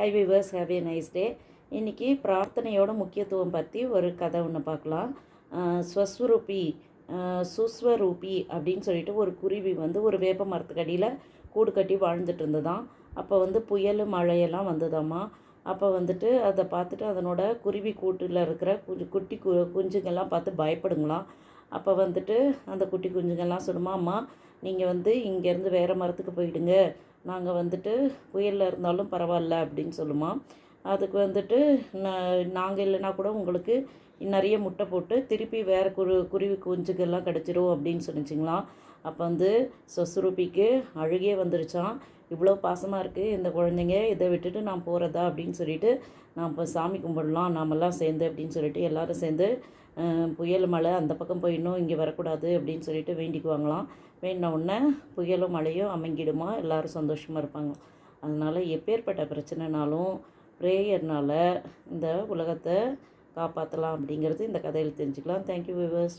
Hi viewers have a nice day இன்றைக்கி பிரார்த்தனையோட முக்கியத்துவம் பற்றி ஒரு கதை ஒன்று பார்க்கலாம். ஸ்வஸ்வரூபி சுஸ்வரூபி அப்படின்னு சொல்லிட்டு ஒரு குருவி வந்து ஒரு வேப்ப மரத்துக்கடியில் கூடு கட்டி வாழ்ந்துட்டு இருந்ததாம். அப்போ வந்து புயல் மழையெல்லாம் வந்ததாம்மா அப்போ வந்துட்டு அதை பார்த்துட்டு அதனோட குருவி கூட்டில் இருக்கிற குஞ்சு குட்டி கு குஞ்சுங்கள்லாம் பார்த்து பயப்படுங்களாம். அப்போ வந்துட்டு அந்த குட்டி குஞ்சுங்கள்லாம் சொல்லுமா அம்மா நீங்கள் வந்து இங்கேருந்து வேறு மரத்துக்கு போயிடுங்க. நாங்கள் வந்துட்டு புயலில் இருந்தாலும் பரவாயில்ல அப்படின்னு சொல்லுமா. அதுக்கு வந்துட்டு நாங்கள் இல்லைனா கூட உங்களுக்கு நிறைய முட்டை போட்டு திருப்பி வேறு குரு குருவி குஞ்சுகள்லாம் கிடச்சிரும் அப்படின்னு சொல்லிச்சிங்களாம் அப்போ வந்து சொசுரூபிக்கு அழுகே வந்துருச்சான் இவ்வளோ பாசமாக இருக்குது இந்த குழந்தைங்க இதை விட்டுட்டு நான் போகிறதா அப்படின்னு சொல்லிட்டு நான் இப்போ சாமி கும்பிடலாம் நாமெல்லாம் சேர்ந்து அப்படின்னு சொல்லிட்டு எல்லோரும் சேர்ந்து புயல் மழை அந்த பக்கம் போயிடணும் இங்கே வரக்கூடாது அப்படின்னு சொல்லிட்டு வேண்டிக்குவாங்களாம். வேண்டின உடனே புயலும் மழையும் அமைங்கிடுமா எல்லோரும் சந்தோஷமாக இருப்பாங்க. அதனால் எப்பேற்பட்ட பிரச்சனைனாலும் ப்ரேயர்னால் இந்த உலகத்தை காப்பாற்றலாம் அப்படிங்கிறது இந்த கதையில் தெரிஞ்சுக்கலாம். Thank you viewers